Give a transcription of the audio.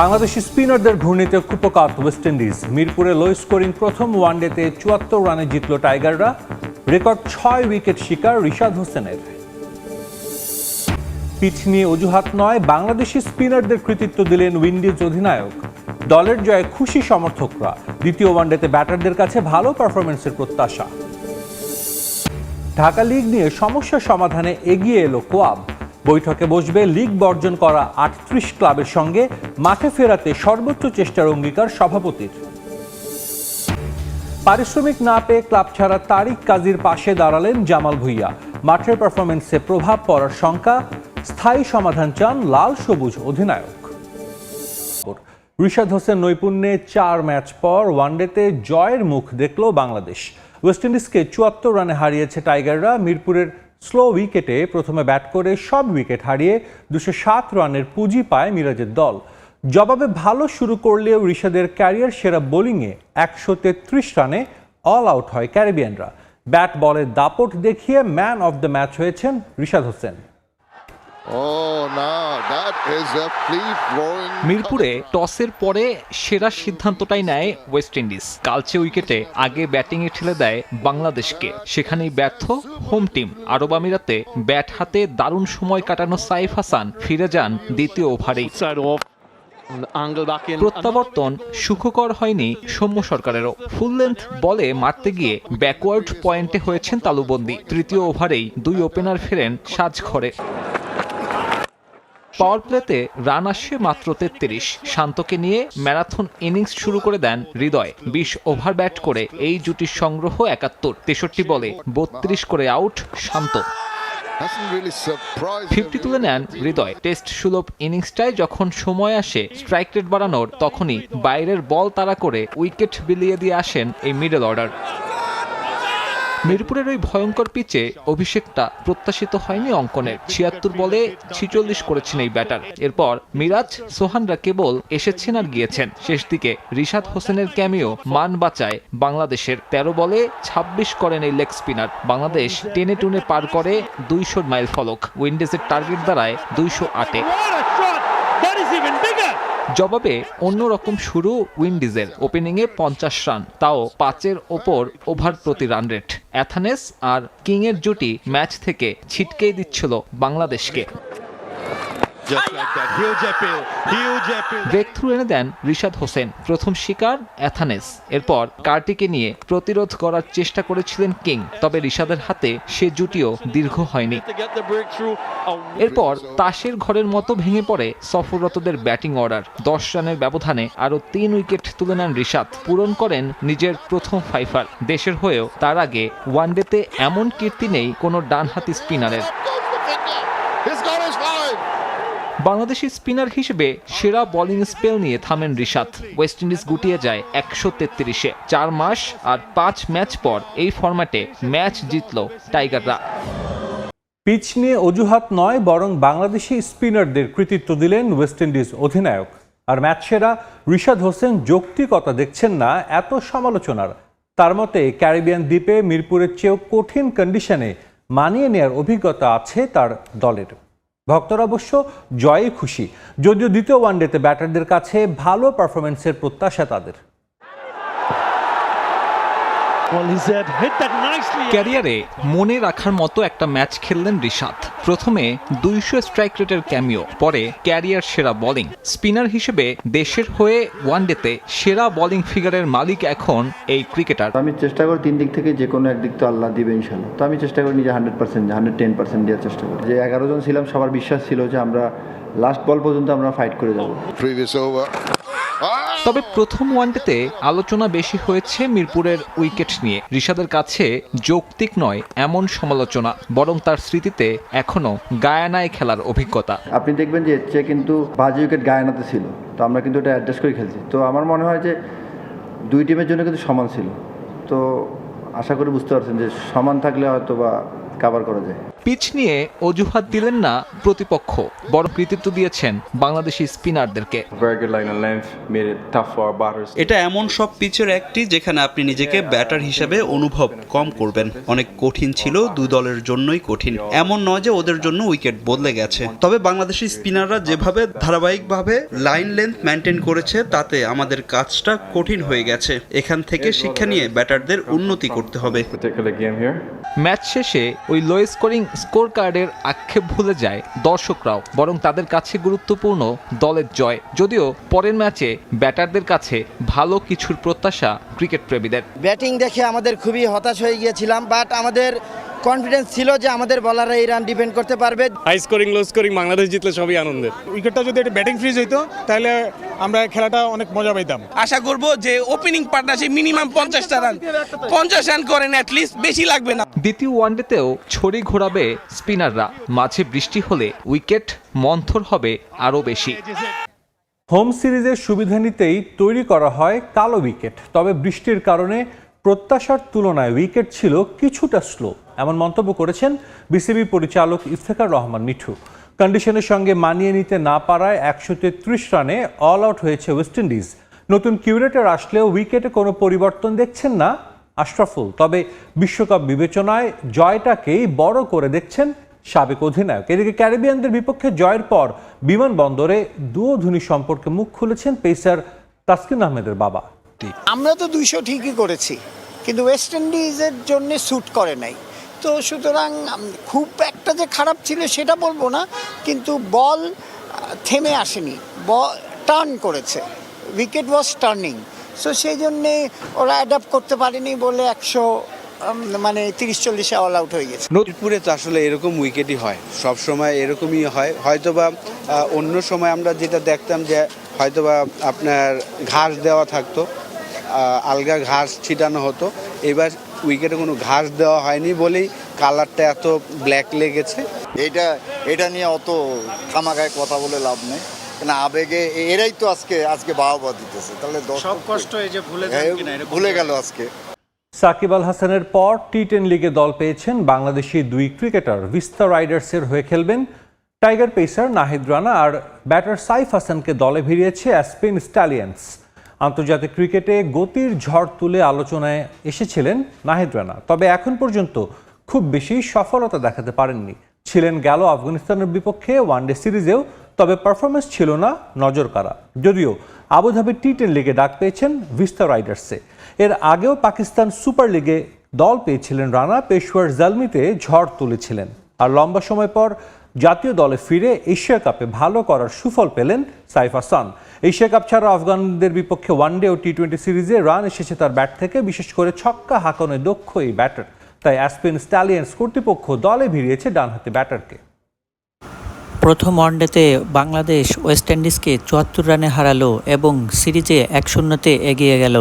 বাংলাদেশি স্পিনারদের ঘূর্ণিতে কুপকাত ওয়েস্ট ইন্ডিজ মিরপুরে লো স্কোরিং প্রথম ওয়ানডেতে চুয়াত্তর রানে জিতল টাইগাররা। রেকর্ড ছয় উইকেট শিকার রিশাদ হোসেনের। পিঠ নিয়ে অজুহাত নয় বাংলাদেশি স্পিনারদের কৃতিত্ব দিলেন উইন্ডিজ অধিনায়ক। দলের জয়ে খুশি সমর্থকরা। দ্বিতীয় ওয়ানডেতে ব্যাটারদের কাছে ভালো পারফরমেন্সের প্রত্যাশা। ঢাকা লিগ নিয়ে সমস্যা সমাধানে এগিয়ে এলো কোয়াব। বৈঠকে বসবে লিগ বর্জন করা আটত্রিশ ক্লাবের সঙ্গে, মাঠে ফেরাতে সর্বোচ্চ চেষ্টার অঙ্গীকার সভাপতির। পারিশ্রমিক না পেয়ে ক্লাব ছাড়া তারিক কাজীর পাশে দাঁড়ালেন জামাল ভুইয়া। মাঠের পারফরমেন্সে প্রভাব পড়ার শঙ্কা, স্থায়ী সমাধান চান লাল সবুজ অধিনায়ক। রিশাদ হোসেন নৈপুণ্যে চার ম্যাচ পর ওয়ানডেতে জয়ের মুখ দেখল বাংলাদেশ। ওয়েস্ট ইন্ডিজকে চুয়াত্তর রানে হারিয়েছে টাইগাররা, মিরপুরের স্লো উইকেটে প্রথমে ব্যাট করে সব উইকেট হারিয়ে দুশো সাত রানের পুঁজি পায় মিরাজের দল। জবাবে ভালো শুরু করলেও ঋষাদের ক্যারিয়ার সেরা বোলিংয়ে একশো তেত্রিশ রানে অল আউট হয় ক্যারিবিয়ানরা। ব্যাট বলের দাপট দেখিয়ে ম্যান অফ দ্য ম্যাচ হয়েছেন ঋষাদ হোসেন। মিরপুরে টসের পরে সেরা সিদ্ধান্তটাই নেয় ওয়েস্ট ইন্ডিজ। কালচে উইকেটে আগে ব্যাটিংয়ে ঠেলে দেয় বাংলাদেশকে। সেখানেই ব্যর্থ হোম টিম আরব আমিরাতে ব্যাট হাতে দারুণ সময় কাটানো সাইফ হাসান ফিরে যান দ্বিতীয় ওভারেই. প্রত্যাবর্তন সুখকর হয়নি সৌম্য সরকারেরও। ফুল লেন্থ বলে মারতে গিয়ে ব্যাকওয়ার্ড পয়েন্টে হয়েছেন তালুবন্দি। তৃতীয় ওভারেই দুই ওপেনার ফেরেন সাজ সাজঘরে। পাওয়ার প্লেতে রান আসে মাত্র তেত্রিশ। শান্তকে নিয়ে ম্যারাথন ইনিংস শুরু করে দেন হৃদয়। বিশ ওভার ব্যাট করে এই জুটির সংগ্রহ একাত্তর। তেষট্টি বলে বত্রিশ করে আউট শান্ত. ফিফটি তুলে নেন হৃদয়। টেস্ট সুলভ ইনিংসটায় যখন সময় আসে স্ট্রাইক রেট বাড়ানোর, তখনই বাইরের বল তাড়া করে উইকেট বিলিয়ে দিয়ে আসেন এই মিডল অর্ডার। মিরপুরের ওই ভয়ঙ্কর পিচে অভিষেকটা প্রত্যাশিত হয়নি অঙ্কনের। ছিয়াত্তর বলে ছিচল্লিশ করেছেন এই ব্যাটার। এরপর মিরাজ সোহানরা কেবল এসেছেন আর গিয়েছেন। শেষ দিকে রিশাদ হোসেনের ক্যামিও মান বাঁচায় বাংলাদেশের। তেরো বলে ২৬ করেন এই লেগ স্পিনার। বাংলাদেশ টেনে টুনে পার করে দুইশো মাইল ফলক। উইন্ডিজের টার্গেট দাঁড়ায় দুইশো আটে! জবাবে অন্যরকম শুরু উইন্ডিজের। ওপেনিংয়ে পঞ্চাশ রান। তাও পাঁচের ওপর ওভার প্রতি রান রেট। অ্যাথানেস আর কিংয়ের জুটি ম্যাচ থেকে ছিটকেই দিচ্ছিল বাংলাদেশকে। থ্রু এনে দেন রিশাদ হোসেন প্রথম শিকার অ্যাথানেস। এরপর কার্টিকে নিয়ে প্রতিরোধ করার চেষ্টা করেছিলেন কিং তবে রিশাদের হাতে সে জুটিও দীর্ঘ হয়নি। এরপর তাসের ঘরের মতো ভেঙে পড়ে সফররতদের ব্যাটিং অর্ডার। দশ রানের ব্যবধানে আরও তিন উইকেট তুলে নেন রিশাদ। পূরণ করেন নিজের প্রথম ফাইফার। দেশের হয়েও তার আগে ওয়ানডেতে এমন কীর্তি নেই কোনো ডানহাতি স্পিনারের। বাংলাদেশি স্পিনার হিসেবে সেরা বোলিং স্পেল নিয়ে থামেন রিশাদ। ওয়েস্ট ইন্ডিজ গুটিয়ে যায় একশো তেত্রিশে। চার মাস আর পাঁচ ম্যাচ পর এই ফরম্যাটে ম্যাচ জিতল টাইগাররা। পিচ নিয়ে অজুহাত নয়, বরং বাংলাদেশি স্পিনারদের কৃতিত্ব দিলেন ওয়েস্ট ইন্ডিজ অধিনায়ক। আর ম্যাচ সেরা রিশাদ হোসেন যৌক্তিকতা দেখছেন না, এত সমালোচনার। তার মতে, ক্যারিবিয়ান দ্বীপে মিরপুরের চেয়েও কঠিন কন্ডিশনে মানিয়ে নেয়ার অভিজ্ঞতা আছে তার দলের। ভক্তরা অবশ্য জয়ে খুশি যদিও দ্বিতীয় ওয়ানডেতে ব্যাটারদের কাছে ভালো পারফরমেন্সের প্রত্যাশা তাদের। ক্যারিয়ারে মনে রাখার মতো একটা ম্যাচ খেললেন রিশাদ। প্রথমে দুইশো স্ট্রাইক রেটের ক্যামিও পরে ক্যারিয়ার সেরা বোলিং স্পিনার হিসেবে দেশের হয়ে ওয়ানডেতে সেরা বোলিং ফিগারের মালিক এখন এই ক্রিকেটার তো আমি চেষ্টা করি তিন দিক থেকে যে কোনো একদিক তো আল্লাহ দিবে ইনশাল্লাহ তো আমি চেষ্টা করি নিজে hundred percent hundred ten percent দেওয়ার চেষ্টা করি। যে এগারো জন ছিলাম সবার বিশ্বাস ছিল যে আমরা লাস্ট বল পর্যন্ত আমরা ফাইট করে যাব! তবে প্রথম ওয়ানডেতে আলোচনা বেশি হয়েছে মিরপুরের উইকেট নিয়ে। ঋষাদের কাছে যৌক্তিক নয় এমন সমালোচনা, বরং তার স্মৃতিতে এখনও গায়ানায় খেলার অভিজ্ঞতা। আপনি দেখবেন যে এর কিন্তু বাজে উইকেট গায়নাতে ছিল, তো আমরা কিন্তু এটা অ্যাডজাস্ট করে খেলছি। তো আমার মনে হয় যে দুই টিমের জন্য কিন্তু সমান ছিল। তো আশা করি বুঝতে পারছেন যে সমান থাকলে হয়তো বা কাভার করা যায়। পিচ নিয়ে অজুহাত দিলেন না প্রতিপক্ষ। বড় কৃতিত্ব দিয়েছেন বাংলাদেশি স্পিনারদেরকে. এটা এমন সব পিচের একটি যেখানে আপনি নিজেকে ব্যাটার হিসেবে অনুভব কম করবেন। অনেক কঠিন ছিল দুই দলের জন্যই কঠিন। এমন নয় যে ওদের জন্য উইকেট বদলে গেছে। তবে বাংলাদেশি স্পিনাররা যেভাবে ধারাবাহিকভাবে লাইন লেন্থ মেনটেন করেছে তাতে আমাদের কাজটা কঠিন হয়ে গেছে। এখান থেকে শিক্ষা নিয়ে ব্যাটারদের উন্নতি করতে হবে. ম্যাচ শেষে ওই লো স্কোরিং স্কোর কার্ডের আক্ষেপ ভুলে যায় দর্শকরাও, বরং তাদের কাছে গুরুত্বপূর্ণ দলের জয়। যদিও পরের ম্যাচে ব্যাটারদের কাছে ভালো কিছুর প্রত্যাশা ক্রিকেট প্রেমীদের। ব্যাটিং দেখে আমাদের খুবই হতাশ হয়ে গিয়েছিলাম বাট আমাদের কনফিডেন্স ছিল যে আমাদের বলাররা এই রান ডিপেন্ড করতে পারবে। High scoring low scoring Bangladesh জিতলে সবই আনন্দের। উইকেটটা যদি একটা ব্যাটিং ফ্রিজ হইতো তাহলে আমরা খেলাটা অনেক মজা পাইতাম। আশা করব যে ওপেনিং পার্টনারশিপ মিনিমাম পঞ্চাশটা রান পঞ্চাশ রান করেন অ্যাটলিস্ট বেশি লাগবে না। দ্বিতীয় ওয়ানডেতেও ছড়ি ঘোরাবে স্পিনাররা। মাঝে বৃষ্টি হলে উইকেট মন্থর হবে আরও বেশি। হোম সিরিজের সুবিধা নিতেই তৈরি করা হয় কালো উইকেট। তবে বৃষ্টির কারণে প্রত্যাশার তুলনায় উইকেট ছিল কিছুটা স্লো এমন মন্তব্য করেছেন বিসিবি পরিচালক ইফতেখার রহমান মিঠু। কন্ডিশনের সঙ্গে মানিয়ে নিতে না পারায় একশো তেত্রিশ রানে অল আউট হয়েছে ওয়েস্ট ইন্ডিজ। নতুন কিউরেটর আসলেও উইকেটে কোনো পরিবর্তন দেখছেন না আশরাফুল। তবে বিশ্বকাপ বিবেচনায় জয়টাকেই বড় করে দেখছেন সাবেক অধিনায়ক। এদিকে ক্যারিবিয়ানদের বিপক্ষে জয়ের পর বিমানবন্দরে দুধুনি সম্পর্কে মুখ খুলেছেন পেসার তাসকিন আহমেদের বাবা। আমরা তো দুইশো ঠিকই করেছি, কিন্তু ওয়েস্ট ইন্ডিজের জন্য স্যুট করে নাই। তো সুতরাং খুব একটা যে খারাপ ছিল সেটা বলব না, কিন্তু বল থেমে আসেনি। বল টার্ন করেছে। Wicket was turning. সো সেই জন্যে ওরা অ্যাডাপ্ট করতে পারেনি বলে একশো মানে তিরিশ চল্লিশে অল আউট হয়ে গেছে। নদীপুরে তো আসলে এরকম উইকেটই হয়। সব সময় এরকমই হয়। হয়তোবা অন্য সময় আমরা যেটা দেখতাম যে হয়তোবা আপনার ঘাস দেওয়া থাকতো আলগা ঘাস ছিটানো হতো। এবার উইকেটে কোনো ঘাস দেওয়া হয়নি বলেই কালারটা এত ব্ল্যাক লেগেছে। এটা এটা নিয়ে অত খামাগায় কথা বলে লাভ নেই। কেন আবেগে এরাই তো আজকে আজকে বাহবা দিতেছে। তাহলে সব কষ্ট এই যে ভুলে ভুলে গেল আজকে। সাকিব আল হাসানের পর টি টেন লিগে দল পেয়েছেন বাংলাদেশি দুই ক্রিকেটার। ভিস্তা রাইডার্সের হয়ে খেলবেন টাইগার পেসার নাহিদ রানা আর ব্যাটার সাইফ হাসানকে দলে ভিড়িয়েছে অ্যাসপেন স্টালিয়ান্স আন্তর্জাতিক ক্রিকেটে গতির ঝড় তুলে আলোচনায় এসেছিলেন নাহিদ রানা। তবে এখন পর্যন্ত খুব বেশি সফলতা দেখাতে পারেননি। ছিলেন গেল আফগানিস্তানের বিপক্ষে ওয়ানডে সিরিজেও, তবে পারফরমেন্স ছিল না নজর কাড়া। যদিও আবুধাবি টি টেন লিগে ডাক পেয়েছেন ভিস্তা রাইডার্সে। এর আগেও পাকিস্তান সুপার লিগে দল পেয়েছিলেন রানা পেশোয়ার জালমিতে ঝড় তুলেছিলেন। আর লম্বা সময় পর জাতীয় দলে ফিরে এশিয়া কাপে ভালো করার সুফল পেলেন সাইফ হাসান। এশিয়া কাপ ছাড়া আফগানদের বিপক্ষে ওয়ানডে ও টি টোয়েন্টি সিরিজে রান এসেছে তার ব্যাট থেকে, বিশেষ করে ছক্কা হাঁকানোয় দক্ষ এই ব্যাটার। তাই অ্যাসপেন স্ট্যালিয়ান্স কর্তৃপক্ষ দলে ভিড়িয়েছে ডানহাতি ব্যাটারকে। প্রথম ওয়ানডেতে বাংলাদেশ ওয়েস্ট ইন্ডিজকে চুয়াত্তর রানে হারালো এবং সিরিজে এক শূন্যতে এগিয়ে গেল।